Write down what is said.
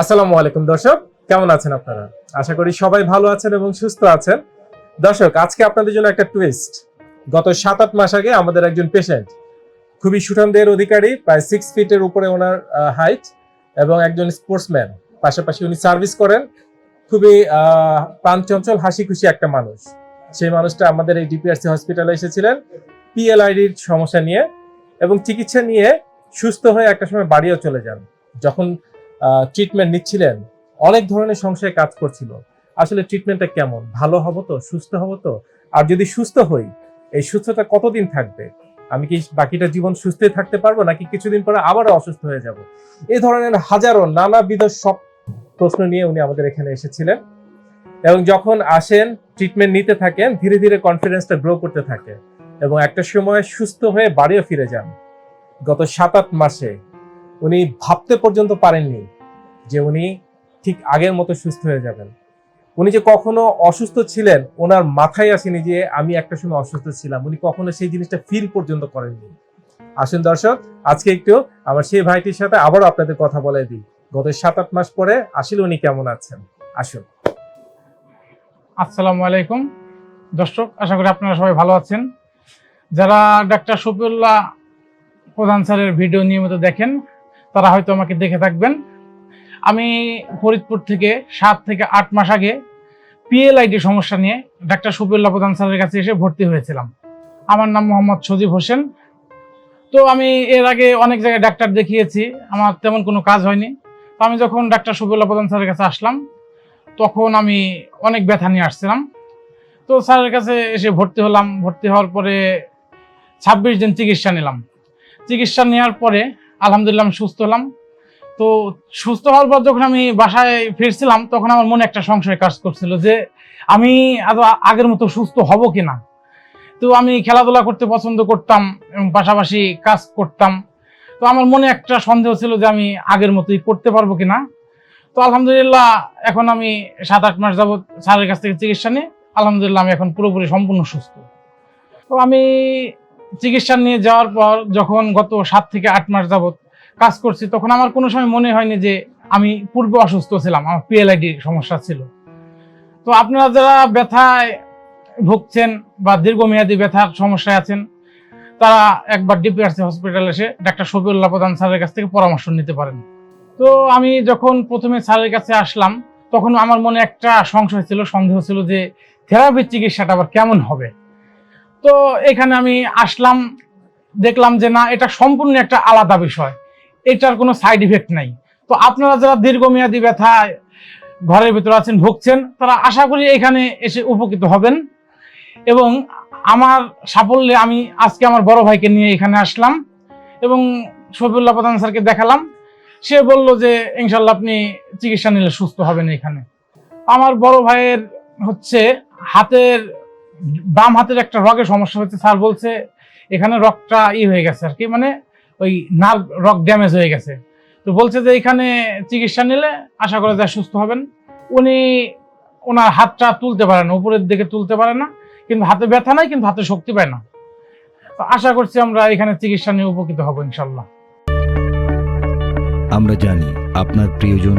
আসসালামু আলাইকুম, দর্শক। কেমন আছেন আপনারা? আশা করি সবাই ভালো আছেন এবং সুস্থ আছেন। দর্শক, আজকে আপনাদের জন্য একটা টুইস্ট গত সাত আট মাস আগে আমাদের একজন পেশেন্ট খুবই সুঠামদের অধিকারী, প্রায় সিক্স ফিটের উপরে ওনার হাইট এবং একজন স্পোর্টসম্যান পাশাপাশি উনি সার্ভিস করেন। খুবই প্রাণচঞ্চল হাসি খুশি একটা মানুষ। সেই মানুষটা আমাদের এই ডিপিআরসি হসপিটালে এসেছিলেন পিএলআইডির সমস্যা নিয়ে এবং চিকিৎসা নিয়ে সুস্থ হয়ে একটা সময় বাড়িও চলে যান। যখন ট্রিটমেন্ট নিচ্ছিলেন, অনেক ধরনের সংশয় কাজ করছিল। আসলে ট্রিটমেন্টটা কেমন? ভালো হব তো? সুস্থ হব তো? আর যদি সুস্থ হই, এই সুস্থতা কতদিন থাকবে? আমি কি বাকিটা জীবন সুস্থই থাকতে পারব, নাকি কিছুদিন পরে আবারও অসুস্থ হয়ে যাব? এই ধরনের হাজারো নানাবিধ সব প্রশ্ন নিয়ে উনি আমাদের এখানে এসেছিলেন। এবং যখন আসেন ট্রিটমেন্ট নিতে থাকেন, ধীরে ধীরে কনফিডেন্সটা গ্রো করতে থাকে। এবং একটা সময় সুস্থ হয়ে বাড়িও ফিরে যান। গত সাত আট মাসে উনি ভাবতে পর্যন্ত পারেননি যে উনি ঠিক আগের মতো সুস্থ হয়ে যাবেন। উনি যে কখনো অসুস্থ ছিলেন, ওনার মাথায় আসেনি যে আমি একটা সময় অসুস্থ ছিলাম। উনি কখনো সেই জিনিসটা ফিল পর্যন্ত করেননি। আসুন দর্শক, আজকে একটু আমার সেই ভাইটির সাথে আবারও আপনাদের কথা বলে দিই। গত সাত আট মাস পরে আসলে উনি কেমন আছেন? আসুন। আসসালামু আলাইকুম। দর্শক, আশা করি আপনারা সবাই ভালো আছেন। যারা ডাক্তার শফিউল্লাহ প্রধান স্যারের ভিডিও নিয়মিত দেখেন, তারা হয়তো আমাকে দেখে থাকবেন। আমি ফরিদপুর থেকে সাত থেকে আট মাস আগে পিএলআইডি সমস্যা নিয়ে ডাক্তার শফিউল্লাহ প্রধান স্যারের কাছে এসে ভর্তি হয়েছিলাম। আমার নাম মোহাম্মদ সজীব হোসেন। তো আমি এর আগে অনেক জায়গায় ডাক্তার দেখিয়েছি, আমার তেমন কোনো কাজ হয়নি। তো আমি যখন ডাক্তার শফিউল্লাহ প্রধান স্যারের কাছে আসলাম, তখন আমি অনেক ব্যথা নিয়ে আসছিলাম। তো স্যারের কাছে এসে ভর্তি হলাম। ভর্তি হওয়ার পরে ছাব্বিশ দিন চিকিৎসা নিলাম। চিকিৎসা নেওয়ার পরে আলহামদুলিল্লাহ আমি সুস্থ হলাম। তো সুস্থ হওয়ার পর যখন আমি বাসায় ফিরছিলাম, তখন আমার মনে একটা সংশয় কাজ করছিল যে আমি আদৌ আগের মতো সুস্থ হব কিনা। তো আমি খেলাধুলা করতে পছন্দ করতাম এবং পাশাপাশি কাজ করতাম। তো আমার মনে একটা সন্দেহ ছিল যে আমি আগের মতোই করতে পারব কিনা। তো আলহামদুলিল্লাহ, এখন আমি সাত আট মাস যাবত স্যারের কাছ থেকে চিকিৎসা নিই। আলহামদুলিল্লাহ আমি এখন পুরোপুরি সম্পূর্ণ সুস্থ। তো আমি চিকিৎসা নিয়ে যাওয়ার পর যখন গত সাত থেকে আট মাস যাবত কাজ করছি, তখন আমার কোনো সময় মনে হয়নি যে আমি পূর্বে অসুস্থ ছিলাম, আমার পিএলআইডি সমস্যা ছিল। তো আপনারা যারা ব্যথায় ভুগছেন বা দীর্ঘমেয়াদী ব্যথার সমস্যায় আছেন, তারা একবার D P R C hospital এসে ডাক্তার শফিউল্লাহ প্রধান স্যারের কাছ থেকে পরামর্শ নিতে পারেন। তো আমি যখন প্রথমে স্যারের কাছে আসলাম, তখন আমার মনে একটা সংশয় ছিল, সন্দেহ ছিল যে থেরাপির চিকিৎসাটা আবার কেমন হবে। তো এখানে আমি আসলাম, দেখলাম যে না, এটা সম্পূর্ণ একটা আলাদা বিষয়। এটার কোনো সাইড ইফেক্ট নাই। তো আপনারা যারা দীর্ঘমেয়াদী ব্যথায় ঘরের ভিতরে আছেন, ভুগছেন, তারা আশা করি এখানে এসে উপকৃত হবেন। এবং আমার সাফল্যে আমি আজকে আমার বড় ভাইকে নিয়ে এখানে আসলাম এবং শফিউল্লাহ প্রধান স্যারকে দেখালাম। সে বলল যে ইনশাল্লাহ আপনি চিকিৎসা নিলে সুস্থ হবেন এখানে। আমার বড় ভাইয়ের হচ্ছে হাতের, বাম হাতের একটা রগের সমস্যা হচ্ছে। স্যার বলছে, এখানে রগটা ই হয়ে গেছে আর কি। মানে ওই নার্ভ রক ড্যামেজ হয়ে গেছে। তো বলছে যে এখানে চিকিৎসা নিলে আশা করে যা সুস্থ হবেন। উনি ওনার হাতটা তুলতে পারে না, উপরের দিকে তুলতে পারে না, কিন্তু হাতে ব্যথা নাই, কিন্তু হাতে শক্তি পায় না। তো আশা করছি আমরা এখানে চিকিৎসা নিয়ে উপকৃত হব ইনশাল্লাহ। আমরা জানি আপনার প্রিয়জন